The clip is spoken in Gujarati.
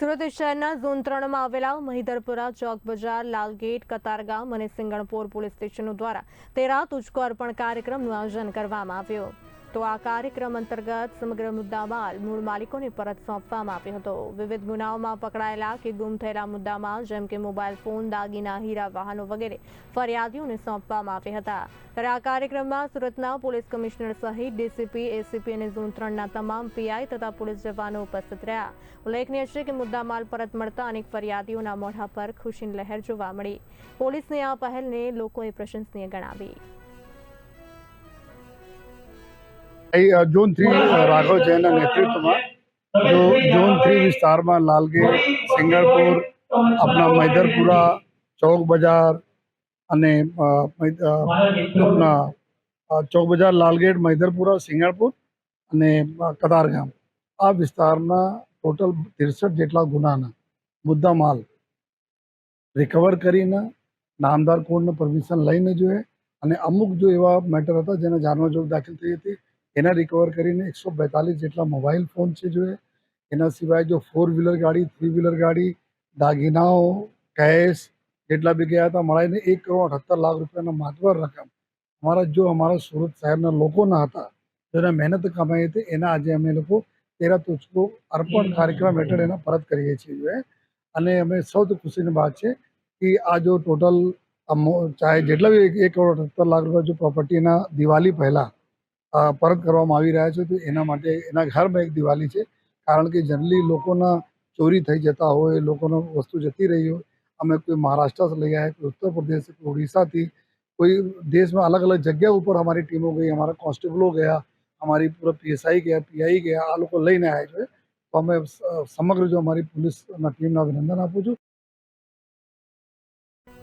સુરત શહેરના ઝોન ત્રણમાં આવેલા મહિધરપુરા ચોક બજાર, લાલગેટ, કતારગામ અને સિંગણપોર પોલીસ સ્ટેશનો દ્વારા તેરા તુજકો અર્પણ કાર્યક્રમનું આયોજન કરવામાં આવ્યું. તો આ કાર્યક્રમ અંતર્ગત સમગ્ર મુદ્દામાલ મૂળ માલિકોને પરત સોંપવામાં આવ્યો હતો. વિવિધ ગુનાઓમાં પકડાયેલા કે ગુમ થયેલા મુદ્દામાલ, જેમ કે મોબાઈલ ફોન, દાગીના, હીરા, વાહનો વગેરે, ફરિયાદીઓને સોંપવામાં આવ્યા હતા. ત્યારે આ કાર્યક્રમમાં સુરતના પોલીસ કમિશનર સહિત ડીસીપી, એસીપી અને ઝોન ત્રણના તમામ પીઆઈ તથા પોલીસ જવાનો ઉપસ્થિત રહ્યા. ઉલ્લેખનીય છે કે મુદ્દામાલ પરત મળતા અનેક ફરિયાદીઓના મોઢા પર ખુશીની લહેર જોવા મળી. પોલીસની આ પહેલને લોકોએ પ્રશંસનીય ગણાવી. ઝોન થ્રી રાઘવ જૈનના નેતૃત્વમાં, જો ઝોન થ્રી વિસ્તારમાં લાલગેટ સિંગરપુર, આપણા મૈદરપુરા, ચોક બજાર અને આપણા ચોક બજાર લાલગેટ મૈદરપુરા, સિંગરપુર અને કતારગામ. આ વિસ્તારના ટોટલ ત્રેસઠ જેટલા ગુનાના મુદ્દા માલ રિકવર કરીને નામદાર કોર્ટને પરમિશન લઈને જોઈએ અને અમુક જો એવા મેટર હતા જેને જાનમાં જોગ દાખલ થઈ હતી એના રિકવર કરીને એકસો બેતાલીસ જેટલા મોબાઈલ ફોન છે જોઈએ એના સિવાય જો ફોર વ્હીલર ગાડી થ્રી વ્હીલર ગાડી દાગીનાઓ કેશ જેટલા બી ગયા હતા મળીને એક કરોડ અઠ્ઠાર લાખ રૂપિયાના માતબર રકમ અમારા જો અમારા સુરત શહેરના લોકોના હતા જેને મહેનત કમાઈ હતી એના આજે અમે લોકો તેરા તુચકો અર્પણ કાર્યક્રમ હેઠળ એના પરત કરીએ છીએ જોઈએ અને અમે સૌથી ખુશીની વાત છે કે આ જો ટોટલ ચાહે જેટલા બી એક કરોડ અઠ્ઠાર લાખ રૂપિયા જો પ્રોપર્ટીના દિવાળી પહેલાં પરત કરવામાં આવી રહ્યા છે. તો એના માટે એના ઘરમાં એક દિવાળી છે. કારણ કે જનરલી લોકોના ચોરી થઈ જતા હોય, લોકોનો વસ્તુ જતી રહી હોય. અમે કોઈ મહારાષ્ટ્રથી લઈ આવ્યા, કોઈ ઉત્તર પ્રદેશ, કોઈ ઓડિશાથી, કોઈ દેશમાં અલગ અલગ જગ્યા ઉપર અમારી ટીમો ગઈ, અમારા કોન્સ્ટેબલો ગયા, અમારી પૂરા પીએસઆઈ ગયા પીઆઈ ગયા, આ લોકો લઈને આવ્યા છે. તો અમે સમગ્ર જો અમારી પોલીસના ટીમને અભિનંદન આપું છું.